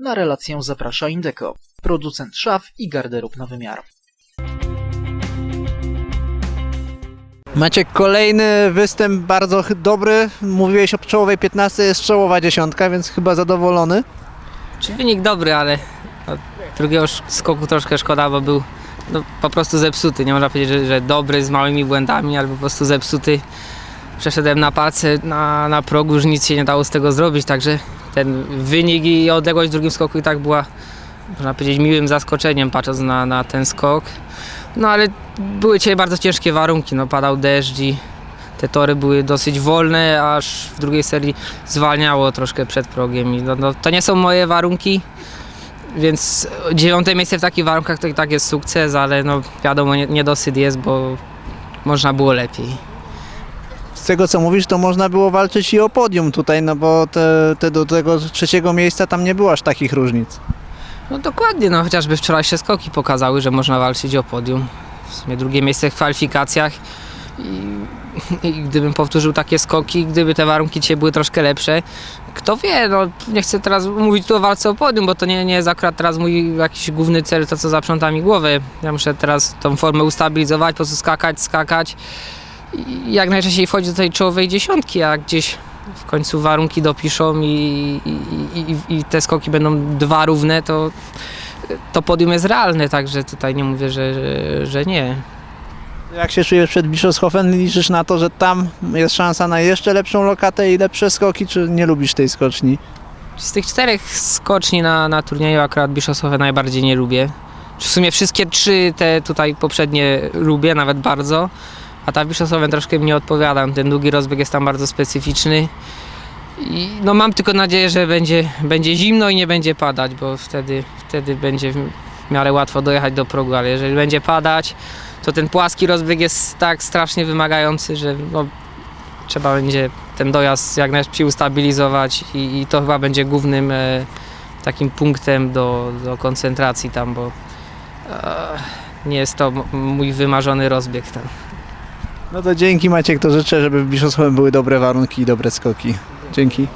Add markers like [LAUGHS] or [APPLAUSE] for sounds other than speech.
Na relację zaprasza Indeco, producent szaf i garderób na wymiar. Maciek, kolejny występ bardzo dobry. Mówiłeś o czołowej 15, jest czołowa dziesiątka, więc chyba zadowolony. Czy wynik dobry, ale no, drugiego skoku troszkę szkoda, bo był no, po prostu zepsuty. Nie można powiedzieć, że, że dobry z małymi błędami, ale po prostu zepsuty. Przeszedłem na palce na, na progu, już nic się nie dało z tego zrobić, także ten wynik i odległość w drugim skoku i tak była, można powiedzieć, miłym zaskoczeniem patrząc na, na ten skok. No ale były dzisiaj bardzo ciężkie warunki, no padał deszcz i te tory były dosyć wolne, aż w drugiej serii zwalniało troszkę przed progiem i no, no, to nie są moje warunki, więc dziewiąte miejsce w takich warunkach to i tak jest sukces, ale no wiadomo, nie, niedosyt jest, bo można było lepiej. Z tego co mówisz, to można było walczyć i o podium tutaj, no bo te, te do tego trzeciego miejsca tam nie było aż takich różnic. No dokładnie, no chociażby wczorajsze skoki pokazały, że można walczyć o podium. W sumie drugie miejsce w kwalifikacjach i, [LAUGHS] i gdybym powtórzył takie skoki, gdyby te warunki dzisiaj były troszkę lepsze, kto wie, no nie chcę teraz mówić tu o walce o podium, bo to nie, nie jest akurat teraz mój jakiś główny cel, to co zaprząta mi głowę. Ja muszę teraz tą formę ustabilizować, po prostu skakać, skakać jak najczęściej wchodzić do tej czołowej dziesiątki, a gdzieś w końcu warunki dopiszą i, i, i, i te skoki będą dwa równe, to, to podium jest realne, także tutaj nie mówię, że, że, że nie. Jak się czujesz przed Bischofshofen? Liczysz na to, że tam jest szansa na jeszcze lepszą lokatę i lepsze skoki, czy nie lubisz tej skoczni? Z tych czterech skoczni na, na turnieju akurat Bischofshofen najbardziej nie lubię. W sumie wszystkie trzy te tutaj poprzednie lubię, nawet bardzo. A ta Bischofshofen troszkę mi nie odpowiada. Ten długi rozbieg jest tam bardzo specyficzny. I no mam tylko nadzieję, że będzie, będzie zimno i nie będzie padać, bo wtedy, wtedy będzie w miarę łatwo dojechać do progu, ale jeżeli będzie padać, to ten płaski rozbieg jest tak strasznie wymagający, że no, trzeba będzie ten dojazd jak najszybciej ustabilizować i, i to chyba będzie głównym e, takim punktem do, do koncentracji tam, bo e, nie jest to mój wymarzony rozbieg tam. No to dzięki Maciek, to życzę, żeby w Bischofshofen były dobre warunki i dobre skoki. Dzięki.